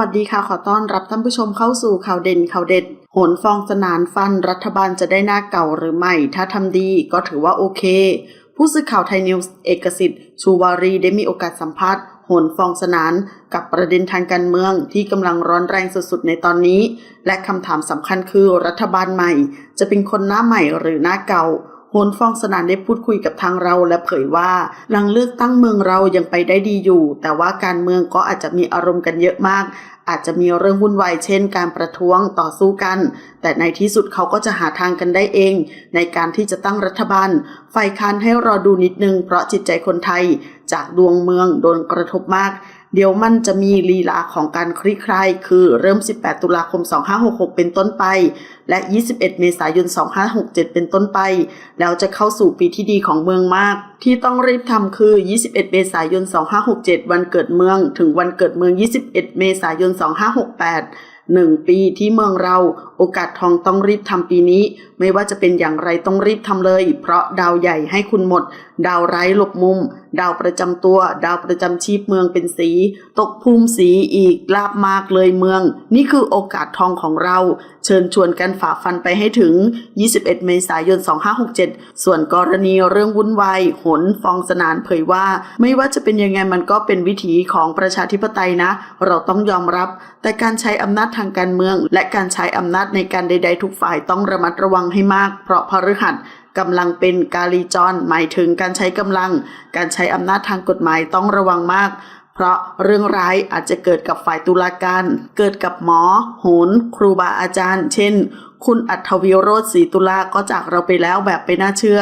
วัสดีค่ะ ขอต้อนรับท่านผู้ชมเข้าสู่ข่าวเด่นข่าวเด็ด โหนฟองสนานฟันรัฐบาลจะได้หน้าเก่าหรือไม่ ถ้าทำดีก็ถือว่าโอเค ผู้สื่อข่าวไทยนิวส์เอกสิทธิ์ ชูวารีได้มีโอกาสสัมภาษณ์โหนฟองสนานกับประเด็นทางการเมืองที่กำลังร้อนแรงสุดๆในตอนนี้ และคำถามสำคัญคือรัฐบาลใหม่ จะเป็นคนหน้าใหม่หรือหน้าเก่า โหนฟองสนานได้พูดคุยกับทางเราและเผยว่า หลังเลือกตั้งเมืองเรายังไปได้ดีอยู่ แต่ว่าการเมืองก็อาจจะมีอารมณ์กันเยอะมาก อาจจะมีเรื่องวุ่นวายเช่น การประท้วงต่อสู้กัน แต่ในที่สุดเขาก็จะหาทางกันได้เอง ในการที่จะตั้งรัฐบาล ฝ่ายค้านให้รอดูนิดนึงเพราะจิตใจคนไทย จากดวงเมืองโดนกระทบมาก เดี๋ยวมันจะมีลีลาของการคลี่คลายคือเริ่ม 18 ตุลาคม 2566 เป็นต้นไป และ 21 เมษายน 2567 เป็นต้นไป แล้วจะเข้าสู่ปีที่ดีของเมืองมาก ที่ต้องรีบทำคือ 21 เมษายน 2567 วันเกิดเมือง ถึงวันเกิดเมือง 21 เมษายน 2568 หนึ่งปีที่เมืองเราโอกาสทองต้องรีบทำปีนี้ ไม่ว่าจะเป็นอย่างไรต้องรีบทำเลย เพราะดาวใหญ่ให้คุณหมด ดาวไร้หลบมุม ดาวประจำตัว ดาวประจำชีพเมืองเป็นสี ตกภูมิสีอีกลาบมากเลยเมือง นี่คือโอกาสทองของเรา เชิญชวนกันฝ่าฟันไปให้ถึง 21 เมษายน 2567 ส่วนกรณีเรื่องวุ่นวายหนฟองสนานเผยว่า ไม่ว่าจะเป็นยังไงมันก็เป็นวิถีของประชาธิปไตยนะ เราต้องยอมรับ แต่การใช้อำนาจทางการเมือง และการใช้อำนาจในการใด ๆ ทุกฝ่ายต้องระมัดระวังให้มาก เพราะพฤหัสกำลังเป็นกาลีจร หมายถึงการใช้กำลัง การใช้อำนาจทางกฎหมายต้องระวังมาก เพราะเรื่องร้ายอาจจะเกิดกับฝ่ายตุลาการ เกิดกับหมอโหนครูบาอาจารย์ เช่น คุณอัธวิโรธศรีตุลาก็จากเราไปแล้วแบบไปน่าเชื่อ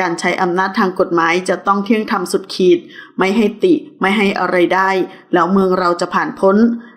การใช้อำนาจทางกฎหมายจะต้องเที่ยงธรรมสุดขีด ไม่ให้ติไม่ให้อะไรได้ แล้วเมืองเราจะผ่านพ้น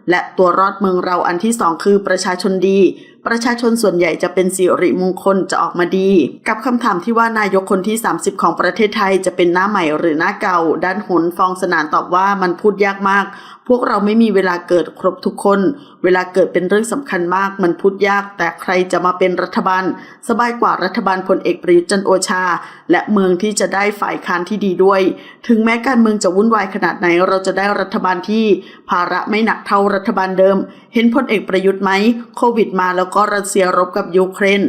และตัวรอดเมืองเราอันที่สองคือประชาชนดี ประชาชนส่วนใหญ่จะเป็นสิริมงคลจะออกมาดี กับคำถามที่ว่านายกคนที่ 30 ของประเทศไทยจะเป็นหน้าใหม่หรือหน้าเก่า ด้านหนฟองสนานตอบว่ามันพูดยากมากพวกเราไม่มีเวลาเกิดครบทุกคน เวลาเกิดเป็นเรื่องสำคัญมาก มันพูดยาก แต่ใครจะมาเป็นรัฐบาล สบายกว่ารัฐบาลพลเอกประยุทธ์จันโอชา และเมืองที่จะได้ฝ่ายค้านที่ดีด้วย ถึงแม้การเมืองจะวุ่นวายขนาดไหน เราจะได้รัฐบาลที่ภาระไม่หนักเท่ารัฐบาลเดิม เห็นพลเอกประยุทธ์ไหม โควิดมาแล้วก็รัสเซียรบกับยูเครน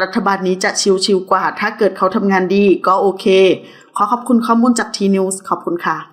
รัฐบาลนี้จะชิวๆกว่า ถ้าเกิดเขาทำงานดีก็โอเค ขอขอบคุณข้อมูลจากทีนิวส์ขอบคุณค่ะ